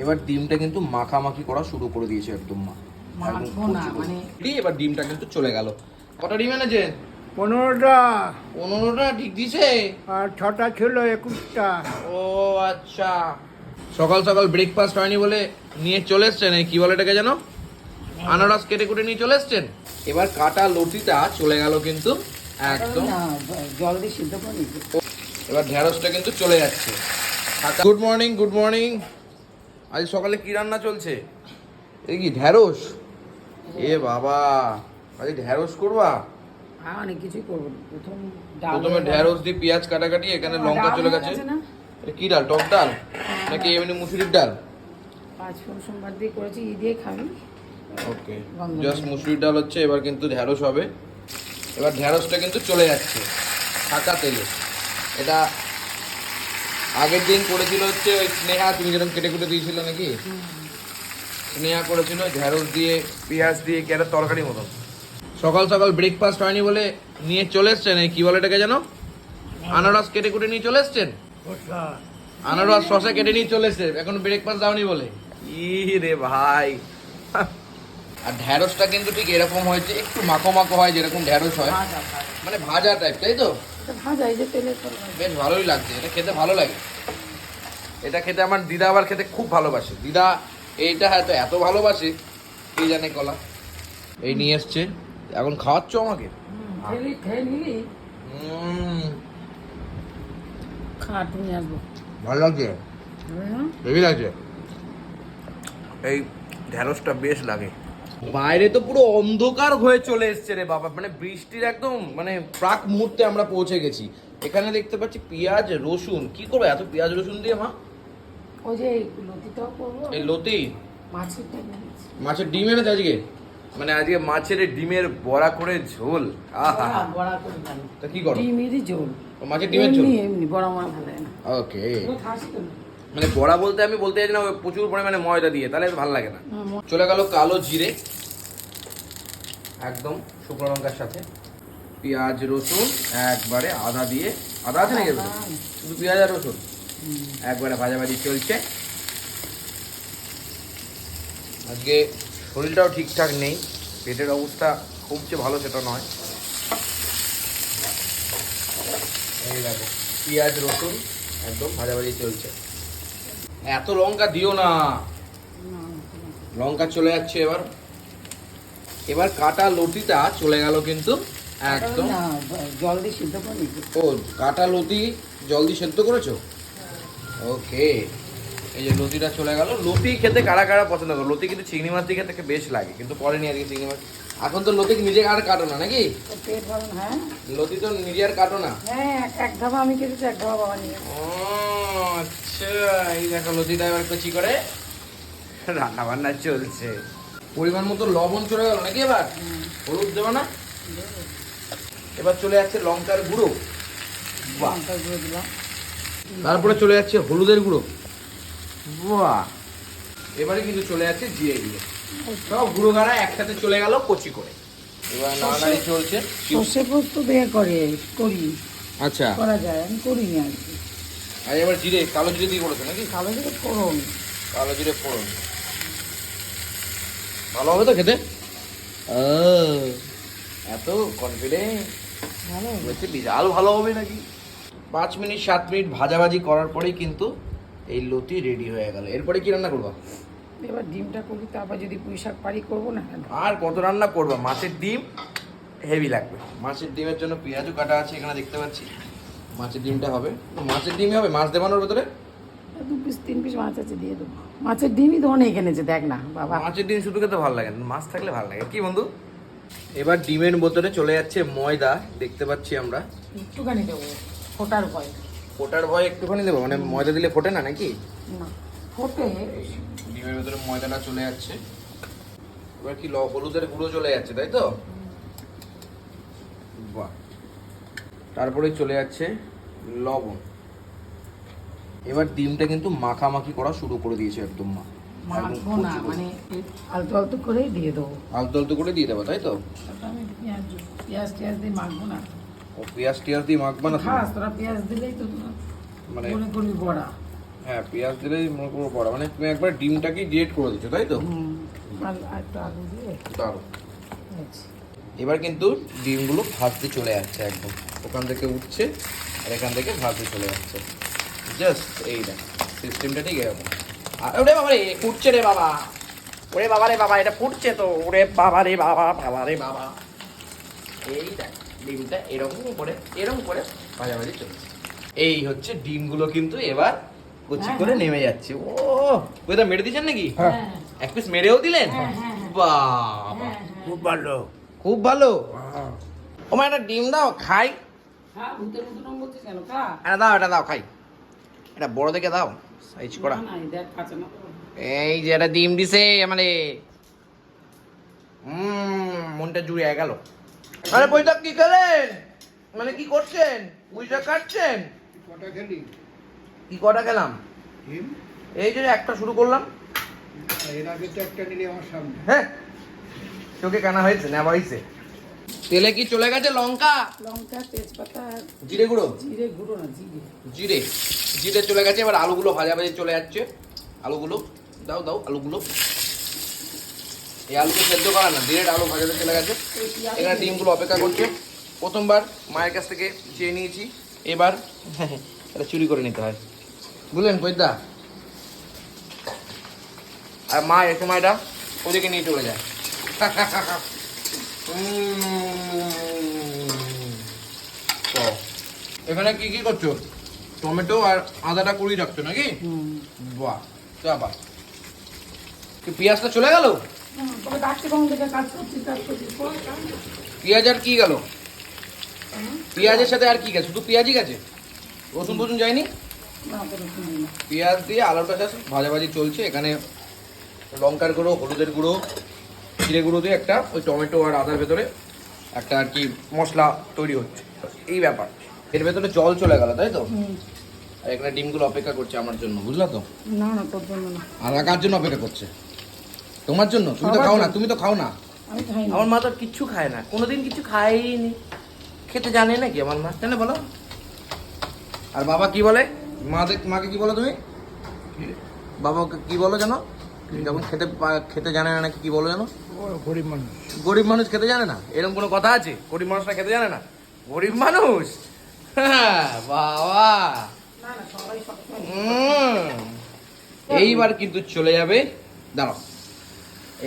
এবার ডিমটা কিন্তু মাখামাখি করা শুরু করে দিয়েছে একদম মা। মানে এবার ডিমটা কিন্তু চলে গেল। কটা ডিম এনেছেন পনেরোটা। পনেরোটা ঠিক দিছে? আর ছটা ছিল একুশটা। ও আচ্ছা। সকাল সকাল ব্রেকফাস্ট হয়নি বলে নিয়ে চলে এসছেন এই কি বলে এটাকে যেন? আনারস কেটে কুটে নিয়ে চলে এসছেন? এবার কাটা লতিটা চলে গেল কিন্তু একদম। জল দিয়ে সিদ্ধ করে এবার ঢ্যাঁড়সটা কিন্তু চলে যাচ্ছে। গুড মর্নিং গুড মর্নিং আজ সকালে কি রান্না চলছে? এই কি ঢ্যাঁড়স? এ বাবা আজ ঢ্যাঁড়স করবা? হ্যাঁ অনেক কিছুই করব। প্রথম ডাল প্রথমে ঢ্যাঁড়স দিয়ে পেঁয়াজ কাটাকাটি এখানে লঙ্কা চলে গেছে। এটা কি ডাল টক ডাল? নাকি এমনি মুসুরির ডাল? পাঁচ সোমবার দিয়ে করেছি ই দিয়ে খাবি। ওকে জাস্ট মুসুরির ডাল হচ্ছে এবার কিন্তু ঢ্যাঁড়স হবে। এবার ঢ্যাঁড়সটা কিন্তু চলে যাচ্ছে ছাকা তেলে। এটা আগের দিন করেছিল হচ্ছে ওই স্নেহা তুমি যেরকম কেটে কুটে দিয়েছিল নাকি? স্নেহা করেছিল ঢ্যাঁড়স দিয়ে পেঁয়াজ দিয়ে কি একটা তরকারি মতন। সকাল সকাল ব্রেকফাস্ট হয়নি বলে নিয়ে চলে এসছেন এই কি বলে এটাকে যেন? আনারস কেটে কুটে নিয়ে চলে এসছেন? আনারস শশা কেটে নিয়ে চলে এসছে এখন ব্রেকফাস্ট দাওনি বলে। ই রে ভাই। আর ঢ্যাঁড়সটা কিন্তু ঠিক এরকম হয়েছে একটু মাখো মাখো হয় যেরকম ঢ্যাঁড়স হয়। মানে ভাজা টাইপ তাই তো? ভাজা এই যে তেলের বেশ ভালোই লাগছে এটা খেতে ভালো লাগে। এটা খেতে আমার দিদা আবার খেতে খুব ভালোবাসে। দিদা এইটা হয়তো এত ভালোবাসে কে জানে কলা। এই নিয়ে এসছে। এখন খাওয়াচ্ছ আমাকে? ভালো লাগছে? হেভি লাগছে? এই ঢ্যাঁড়সটা বেশ লাগে। বাইরে তো পুরো অন্ধকার হয়ে চলে এসছে রে বাবা। মানে বৃষ্টির একদম মানে প্রাক মুহূর্তে আমরা পৌঁছে গেছি। এখানে দেখতে পাচ্ছি পেঁয়াজ রসুন। কি করব এত পেঁয়াজ রসুন দিয়ে মা? ওই যে লতিটাও করব এই লতি? মাছের এনেছি। মাছের ডিম এনেছে আজকে? মানে আজকে মাছের ডিমের বড়া করে ঝোল। আহা। বড়া করে তা কি করো? ডিমেরই ঝোল। মাছের ডিমের ঝোল? এমনি বড়া আমার ভালো না। ওকে? মানে বড়া বলতে আমি বলতে চাইছি না প্রচুর পরিমাণে ময়দা দিয়ে তাহলে ভালো লাগে না। চলে গেল কালো জিরে একদম শুকনো লঙ্কার সাথে। পেঁয়াজ রসুন একবারে আদা দিয়ে আদা আছে নাকি শুধু পেঁয়াজ আর রসুন? একবারে ভাজাভাজি চলছে। আজকে শরীরটাও ঠিকঠাক নেই পেটের অবস্থা খুব যে ভালো সেটা নয়। এই দেখো পেঁয়াজ রসুন একদম ভাজাভাজি চলছে। এত লঙ্কা দিও না। লঙ্কা চলে যাচ্ছে এবার। এবার কাটা লতিটা চলে গেল কিন্তু একদম। না জল দিয়ে সিদ্ধ করে ও কাটা লতি জল দিয়ে সেদ্ধ করেছ? ওকে। এই যে লতিটা চলে গেল। লতি খেতে কারা কারা পছন্দ করে? লতি কিন্তু চিংড়ি মাছ দিয়ে খেতে বেশ লাগে কিন্তু পরে নিয়ে আজকে চিংড়ি মাছ। এখন তো লতি নিজে আর কাটো না নাকি? হ্যাঁ? লতি তো নিজে আর কাটো না। হ্যাঁ এক- এক ধাবা আমি কেটেছি এক ধাবা বাবা নিয়ে। ও আচ্ছা। এই দেখো লতিটা এবার কচি করে। রান্না বান্না চলছে। পরিমাণ মতো লবণ চলে গেল নাকি এবার? হলুদ দেবো না? এবার চলে যাচ্ছে লঙ্কার গুঁড়ো। বাহ লঙ্কা গুঁড়ো দিলাম। তারপরে চলে যাচ্ছে হলুদের গুঁড়ো। বাহ। এবারে কিন্তু চলে যাচ্ছে জিরে গুঁড়ো। সব গুঁড়ো গাড়া একসাথে চলে গেল কচি করে। এবার নাড়ানাড়ি চলছে। সর্ষে পোস্ত দিয়ে করে করি। আচ্ছা। করা যায় আমি করিনি আর কি। আর এবার জিরে কালো জিরে দিয়ে করেছ নাকি? কালো থেকে করুন কালো জিরে ফোড়ন। ভালো হবে তো খেতে? ও, এত কনফিডেন্ট ভালো বলছে বিশাল ভালো হবে নাকি? পাঁচ মিনিট সাত মিনিট ভাজাভাজি করার পরেই কিন্তু এই লতি রেডি হয়ে গেল। এরপরে কি রান্না করবা? এবার ডিমটা করি তারপর যদি পুঁই শাক পারি করব না আর কত রান্না করবা? মাছের ডিম হেভি লাগবে। মাছের ডিমের জন্য পেঁয়াজও কাটা আছে এখানে দেখতে পাচ্ছি। মাছের ডিমটা হবে। মাছের ডিমই হবে মাছ দেবানোর ভেতরে? দু পিস তিন পিস মাছ আছে দিয়ে দেবো। মাছের ডিমই তো অনেক এনেছে দেখ না বাবা। মাছের ডিম শুধু খেতে ভালো লাগে না মাছ থাকলে ভালো লাগে। কি বন্ধু? এবার ডিমের বোতলে চলে যাচ্ছে ময়দা দেখতে পাচ্ছি আমরা। একটুখানি দেবো ফোটার ভয়। ফোটার ভয় একটুখানি দেবো মানে ময়দা দিলে ফোটে না নাকি? না ফোটে। ডিমের ভেতরে ময়দাটা চলে যাচ্ছে। এবার কি হলুদের গুঁড়ো চলে যাচ্ছে তাই তো বাহ তারপরে চলে যাচ্ছে লবণ। এবার ডিমটা কিন্তু মাখামাখি করা শুরু করে দিয়েছে একদম মা। মাখবো না মানে এই আলতো আলতো করেই দিয়ে দেবো। আলতো আলতো করে দিয়ে দেবো তাই তো? আমি পেঁয়াজ পেঁয়াজ টিয়াজ দিয়ে মাখবো না। ও পেঁয়াজ টিয়াজ দিয়ে মাখবা না খাস তোরা পেঁয়াজ দিলেই তো মানে মনে করবি বড়া। হ্যাঁ পেঁয়াজ দিলেই মনে করব বড়। মানে তুমি একবার ডিমটাকে ডিয়েট করে দিচ্ছ তাই তো? দারুণ এবার কিন্তু ডিমগুলো ভাজতে চলে যাচ্ছে একদম। ওখান থেকে উঠছে আর এখান থেকে ভাজতে চলে যাচ্ছে। জাস্ট এই দেখ সিস্টেমটা ঠিক এরকম। আর ওরে বাবা রে ফুটছে রে বাবা। ওরে বাবা রে বাবা এটা ফুটছে তো। ওরে বাবা রে বাবা বাবা রে বাবা। এই দেখ ডিমটা এরকম করে এরকম করে ভাজাভাজি চলছে। এই হচ্ছে ডিমগুলো কিন্তু এবার কুচি করে নেমে যাচ্ছে। ও ওইটা মেরে দিয়েছেন নাকি? হ্যাঁ। এক পিস মেরেও দিলেন? হ্যাঁ, হ্যাঁ, হ্যাঁ। বাবা। খুব ভালো। খুব ভালো? হ্যাঁ। ও মা একটা ডিম দাও খাই। এটা দাও এটা দাও খাই। এটা বড় দেখে দাও সাইজ করা। না, না, এই না। যে এটা ডিম দিছে মানে মনটা জুড়ে গেল। আরে বইটা কি খেলেন? মানে কি করছেন? বুঝটা কাটছেন? কি কটা খেলাম? এই যে একটা শুরু করলাম। এর আগে তো একটা নিলি আমার সামনে। হ্যাঁ। চোখে কানা হয়েছে নেওয়া হয়েছে। তেলে কি চলে গেছে লঙ্কা? লঙ্কা তেজপাতা জিরে গুঁড়ো? জিরে গুঁড়ো না জিরে। জিরে। জিরে চলে গেছে এবার আলুগুলো ভাজা ভাজি চলে যাচ্ছে। আলুগুলো দাও দাও আলুগুলো। এই আলুকে সেদ্ধ করা না ডিরেক্ট আলু ভাজাতে চলে গেছে। এখানে ডিমগুলো অপেক্ষা করছে। প্রথমবার মায়ের কাছ থেকে চেয়ে নিয়েছি। এবার এটা চুরি করে নিতে হয়। বুঝলেন বৈদা আর মা এই সময়টা ওদিকে নিয়ে চলে যায়। এখানে কি কি করছ? টমেটো আর আদাটা কুড়ি রাখছো নাকি? বাহ বাহ। পেঁয়াজটা চলে গেল। পেঁয়াজ আর কি গেল? পেঁয়াজের সাথে আর কি গেছে? শুধু পেঁয়াজই গেছে? রসুন ফসুন যায়নি? পেঁয়াজ দিয়ে আলুটা জাস্ট ভাজাভাজি চলছে। এখানে লঙ্কার গুঁড়ো হলুদের গুঁড়ো জিরে গুঁড়ো দিয়ে একটা ওই টমেটো আর আদার ভেতরে একটা আর কি মশলা তৈরি হচ্ছে। এই ব্যাপার। এর ভেতরে জল চলে গেল তাই তো। আর এখানে ডিমগুলো অপেক্ষা করছে আমার জন্য বুঝলা তো? না না তোর জন্য না। আর কার জন্য অপেক্ষা করছে? তোমার জন্য? তুমি তো খাও না তুমি তো খাও না। আমি খাই না। আমার মা তো কিচ্ছু খায় না কোনোদিন কিছু খায়নি। খেতে জানে নাকি আমার মা? জানে বলো। আর বাবা কি বলে? মা মাকে কি বলো তুমি? বাবাকে কি বলো জানো যখন খেতে পা- খেতে জানে না নাকি কি বলো জানো গরিব মানুষ। গরিব মানুষ খেতে জানে না? এরকম কোনো কথা আছে? গরিব মানুষরা খেতে জানে না? গরিব মানুষ? হ্যাঁ, বাবা। এইবার কিন্তু চলে যাবে। দাঁড়াও।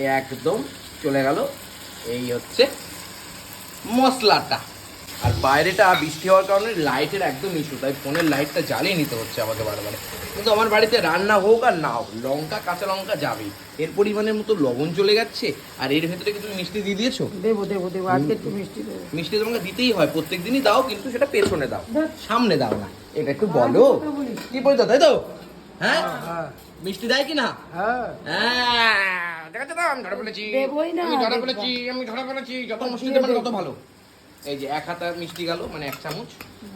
একদম চলে গেল। এই হচ্ছে মশলাটা। বাইরেটা বৃষ্টি হওয়ার কারণে লাইটের একদম ইস্যু তাই ফোনের লাইটটা জ্বালিয়ে নিতে হচ্ছে আমাকে বারবার। কিন্তু আমার বাড়িতে রান্না হোক আর না হোক লঙ্কা কাঁচা লঙ্কা যাবেই। এর পরিমাণের মতো লবণ চলে যাচ্ছে আর এর ভেতরে কি তুমি মিষ্টি দিয়ে দিয়েছ? দেবো দেবো দেবো আজকে একটু মিষ্টি দেবো। মিষ্টি তোমাকে দিতেই হয় প্রত্যেক দিনই দাও কিন্তু সেটা পেছনে দাও সামনে দাও না। এটা একটু বলো। কথা কি বলতো তাই তো? হ্যাঁ? হ্যাঁ মিষ্টি দেয় কি না হ্যাঁ। হ্যাঁ, দেখাচ্ছে তো? আমি ধরে না, আমি ধরে দেখবা। ফেলেছি আমি ধরে ফেলেছি যত মিষ্টি দেবেন তত ভালো। এই যে এক হাতা মিষ্টি গেল মানে এক চামচ।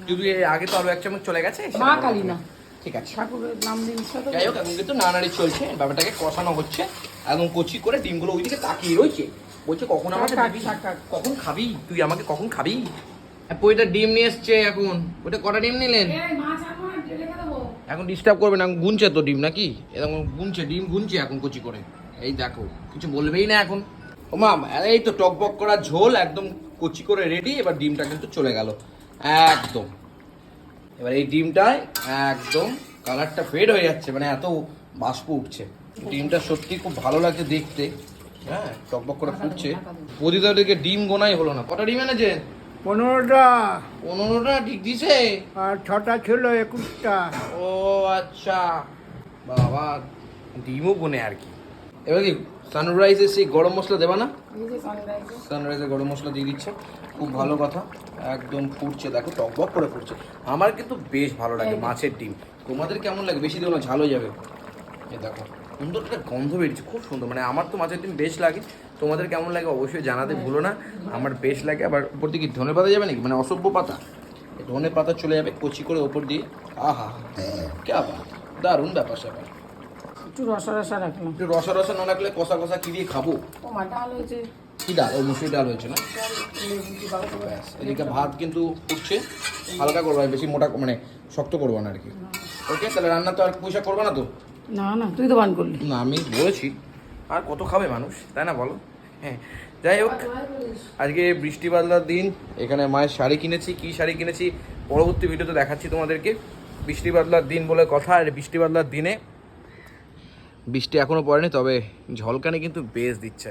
যদি এর আগে তো আরও এক চামচ চলে গেছে মা কালী না। ঠিক আছে। ঠাকুরের নাম দিন যাই হোক এখন কিন্তু নানারি চলছে ব্যাপারটাকে কষানো হচ্ছে একদম কচি করে ডিমগুলো ওইদিকে তাকিয়ে রয়েছে। বলছে কখন আমাকে শাক, দিবি? শাক, শাক। কখন খাবি? তুই আমাকে কখন খাবি? ওইটা ডিম নিয়ে এসছে এখন। ওইটা কটা ডিম নিলেন? এখন ডিস্টার্ব করবে না গুনছে তো ডিম নাকি? এরকম গুনছে ডিম গুনছে এখন কচি করে। এই দেখো কিছু বলবেই না এখন। ও মাম এই তো টক বক করা ঝোল একদম কচি করে রেডি এবার ডিমটা কিন্তু চলে গেল। একদম। এবার এই ডিমটায় একদম কালারটা ফেড হয়ে যাচ্ছে মানে এত বাষ্প উঠছে। ডিমটা সত্যি খুব ভালো লাগছে দেখতে। হ্যাঁ টকবক করে ফুটছে। প্রতিদারকে ডিম গোনাই হলো না। কটা ডিম এনেছে? পনেরোটা। পনেরোটা ঠিক দিছে? আর ছটা ছিল একুশটা। ও আচ্ছা। বাবা ডিমও গুনে আর কি। এবার কি সানরাইজে সেই গরম মশলা দেবা না? সানরাইজে সানরাইজে গরম মশলা দিয়ে দিচ্ছে। খুব ভালো কথা। একদম ফুটছে দেখো টকবক করে ফুটছে। আমার কিন্তু বেশ ভালো লাগে মাছের ডিম। তোমাদের কেমন লাগে? বেশি দিন ঝাল হয়ে যাবে। এ দেখো সুন্দর একটা গন্ধ বেরিয়েছে খুব সুন্দর। মানে আমার তো মাছের ডিম বেশ লাগে। তোমাদের কেমন লাগে অবশ্যই জানাতে ভুলো না। আমার বেশ লাগে। আবার উপর দিকে ধনে পাতা যাবে নাকি? মানে অসভ্য পাতা। ধনে পাতা চলে যাবে কচি করে ওপর দিয়ে। আহা কে আবার দারুণ ব্যাপার স্যাপার। একটু রসা রসা রাখলাম। একটু রসা রসা না রাখলে কষা কষা কি দিয়ে খাব? ও মা ডাল হয়েছে। কি ডাল? ও মুসুরি ডাল হয়েছে না? এদিকে ভাত কিন্তু উঠছে হালকা করব বেশি মোটা মানে শক্ত করব না আর কি। ওকে তাহলে রান্না তো আর পয়সা করব না তো? না না তুই তো বান করলি। না আমি বলেছি। আর কত খাবে মানুষ? তাই না বলো? হ্যাঁ যাই হোক আজকে বৃষ্টি বাদলার দিন। এখানে মায়ের শাড়ি কিনেছি। কি শাড়ি কিনেছি? পরবর্তী ভিডিওতে দেখাচ্ছি তোমাদেরকে। বৃষ্টি বাদলার দিন বলে কথা আর বৃষ্টি বাদলার দিনে বৃষ্টি এখনও পড়েনি তবে ঝলকানি কিন্তু বেশ দিচ্ছে।